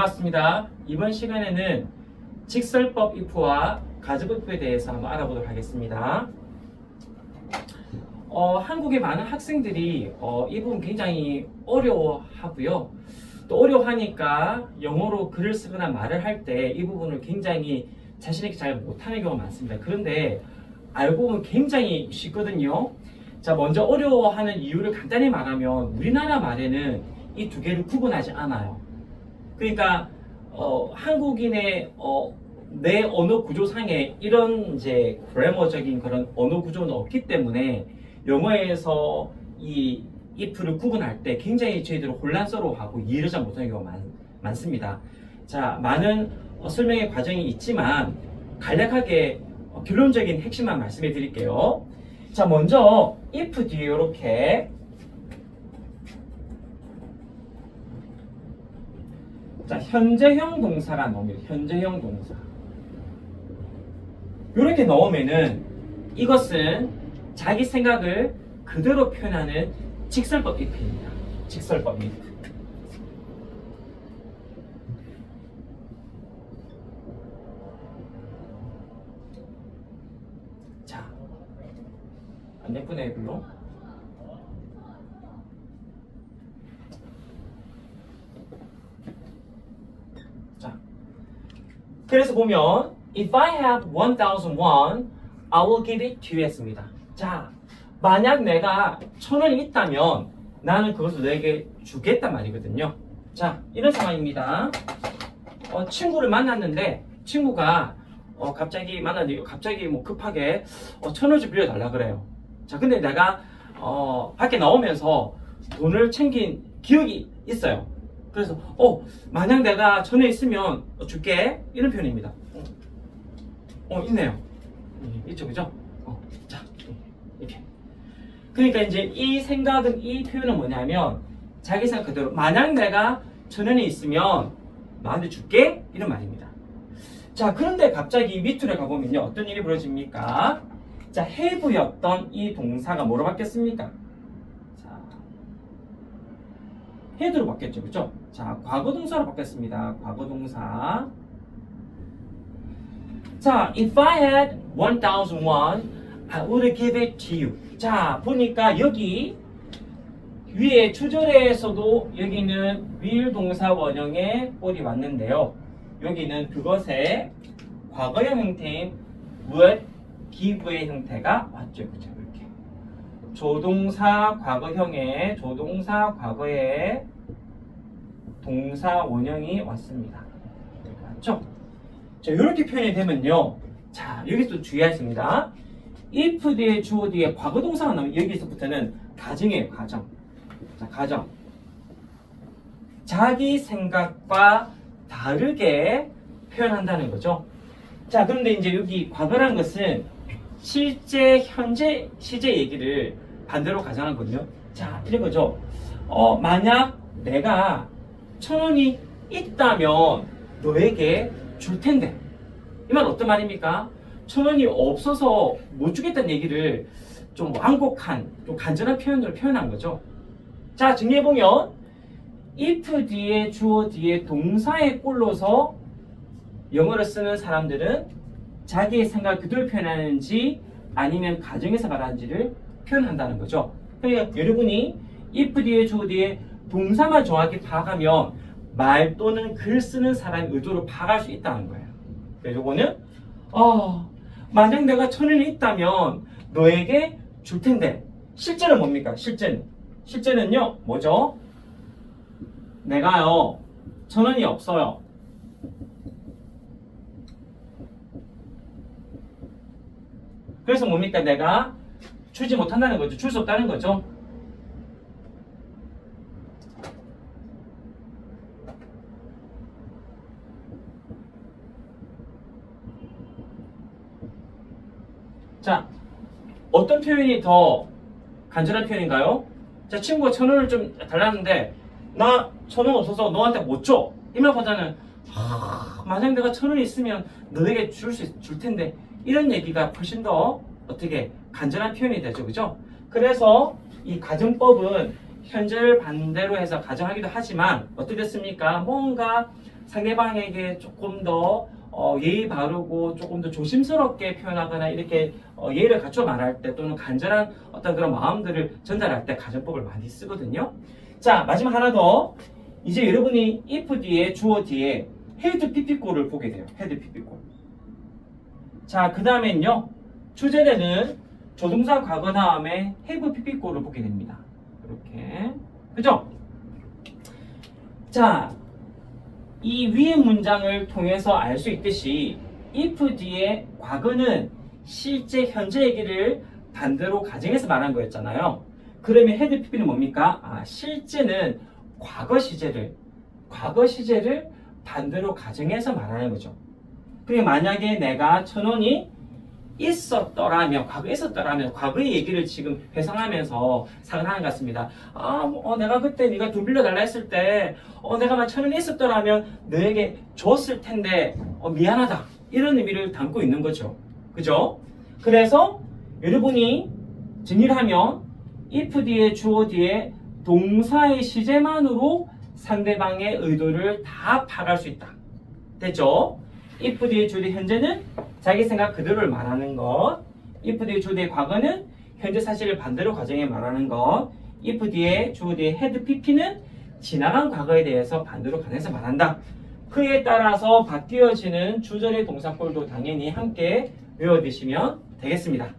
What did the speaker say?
반갑습니다. 이번 시간에는 직설법 if와 가정법 if에 대해서 한번 알아보도록 하겠습니다. 어, 한국의 많은 학생들이 어, 이 부분 굉장히 어려워하고요. 또 어려워하니까 영어로 글을 쓰거나 말을 할 때 이 부분을 굉장히 자신있게 잘 못하는 경우가 많습니다. 그런데 알고 보면 굉장히 쉽거든요. 자, 먼저 어려워하는 이유를 간단히 말하면 우리나라 말에는 이 두 개를 구분하지 않아요. 그러니까 어, 한국인의 어, 내 언어 구조상에 이런 이제 그래머적인 그런 언어 구조는 없기 때문에 영어에서 이 if를 구분할 때 굉장히 저희들은 혼란스러워하고 이해를 잘 못하는 경우가 많, 많습니다. 자, 많은 어, 설명의 과정이 있지만 간략하게 어, 결론적인 핵심만 말씀해 드릴게요. 자, 먼저 if 뒤에 이렇게 현재형 동사가 나옵니다. 현재형 동사. 이렇게 넣으면은 이것은 자기 생각을 그대로 표현하는 직설법 if입니다. 직설법 if. 자, 안 예쁘네, 별로. 자, 그래서 보면 If I have 1,000 won, I will give it to you 했습니다. 자, 만약 내가 천 원이 있다면 나는 그것을 너에게 주겠단 말이거든요. 자, 이런 상황입니다. 어, 친구를 만났는데 친구가 어, 갑자기 만났는데 갑자기 뭐 급하게 어, 천 원씩 빌려달라 그래요. 자, 근데 내가 어, 밖에 나오면서 돈을 챙긴 기억이 있어요. 그래서 어 만약 내가 전에 있으면 어, 줄게 이런 표현입니다. 어, 어, 있네요. 예, 있죠, 그죠? 어, 자 이렇게. 그러니까 이제 이 생각은 이 표현은 뭐냐면 자기 생각 그대로 만약 내가 전원에 있으면 나한테 줄게 이런 말입니다. 자 그런데 갑자기 밑으로 가보면요 어떤 일이 벌어집니까? 자 have였던 이 동사가 뭐로 바뀌었습니까? 자 헤드로 바뀌었죠, 그죠? 자, 과거 동사로 바뀌었습니다. 과거 동사. 자, if I had 1,000 won, I would give it to you. 자, 보니까 여기 위에 추절에서도 여기는 will 동사 원형의 꼴이 왔는데요. 여기는 그것의 과거형 형태인 would give의 형태가 왔죠, 그죠? 조동사 과거형에 조동사 과거에 동사 원형이 왔습니다. 맞죠? 자, 이렇게 표현이 되면요. 자, 여기서 주의하십니다. if 뒤에 주어 뒤에 과거 동사가 나오면 여기서부터는 가정이에요, 가정. 자, 가정. 자기 생각과 다르게 표현한다는 거죠. 자, 그런데 이제 여기 과거란 것은 실제 현재 시제 얘기를 반대로 가정하거든요. 자, 이런 거죠. 어, 만약 내가 천 원이 있다면 너에게 줄 텐데. 이 말 어떤 말입니까? 천 원이 없어서 못 주겠다는 얘기를 좀 완곡한, 좀 간절한 표현으로 표현한 거죠. 자, 정리해보면 if 뒤에 주어 뒤에 동사에 꼴로서 영어를 쓰는 사람들은 자기의 생각을 그대로 표현하는지 아니면 가정에서 말하는지를 표현한다는 거죠. 그러니까 여러분이 if 뒤에 주어 뒤에 동사만 정확히 파악하면 말 또는 글 쓰는 사람의 의도를 파악할 수 있다는 거예요. 그래서 이거는 어, 만약 내가 천 원이 있다면 너에게 줄 텐데 실제는 뭡니까? 실제는 실제는요 뭐죠? 내가요 천 원이 없어요. 그래서 뭡니까? 내가 주지 못한다는 거죠. 줄 수 없다는 거죠. 자, 어떤 표현이 더 간절한 표현인가요? 자, 친구가 천 원을 좀 달랐는데, 나 천 원 없어서 너한테 못 줘. 이 말보다는, 아, 만약 내가 천 원이 있으면 너에게 줄 수, 줄 텐데, 이런 얘기가 훨씬 더 어떻게 간절한 표현이 되죠. 그죠? 그래서 이 가정법은 현재를 반대로 해서 가정하기도 하지만, 어떻게 됐습니까? 뭔가 상대방에게 조금 더 어, 예의 바르고 조금 더 조심스럽게 표현하거나 이렇게 어, 예의를 갖춰 말할 때 또는 간절한 어떤 그런 마음들을 전달할 때 가정법을 많이 쓰거든요. 자 마지막 하나 더 이제 여러분이 if 뒤에 주어 뒤에 헤드 피피꼴을 보게 돼요. 헤드 피피꼴. 자 그 다음엔요 주제되는 조동사 과거 다음에 have 피피꼴을 보게 됩니다. 이렇게 그죠? 자, 이 위의 문장을 통해서 알 수 있듯이 if 뒤에 과거는 실제 현재 얘기를 반대로 가정해서 말한 거였잖아요. 그러면 헤드 PP는 뭡니까? 아, 실제는 과거 시제를 과거 시제를 반대로 가정해서 말하는 거죠. 그게 만약에 내가 천 원이 있었더라면, 과거에 있었더라면, 과거의 얘기를 지금 회상하면서 상상하는 것 같습니다. 아, 뭐, 어, 내가 그때 네가 돈 빌려달라 했을 때, 어, 내가 만천 원이 있었더라면 너에게 줬을 텐데, 어, 미안하다. 이런 의미를 담고 있는 거죠. 그죠? 그래서 여러분이 정리를 하면, if 뒤에 주어 뒤에 동사의 시제만으로 상대방의 의도를 다 파악할 수 있다. 됐죠? If 뒤에 주어 현재는 자기 생각 그대로를 말하는 것. if 뒤에 주어 뒤에 과거는 현재 사실을 반대로 가정해 말하는 것. if 뒤에 주어 뒤에 had pp는 지나간 과거에 대해서 반대로 가정해서 말한다. 그에 따라서 바뀌어지는 주절의 동사꼴도 당연히 함께 외워두시면 되겠습니다.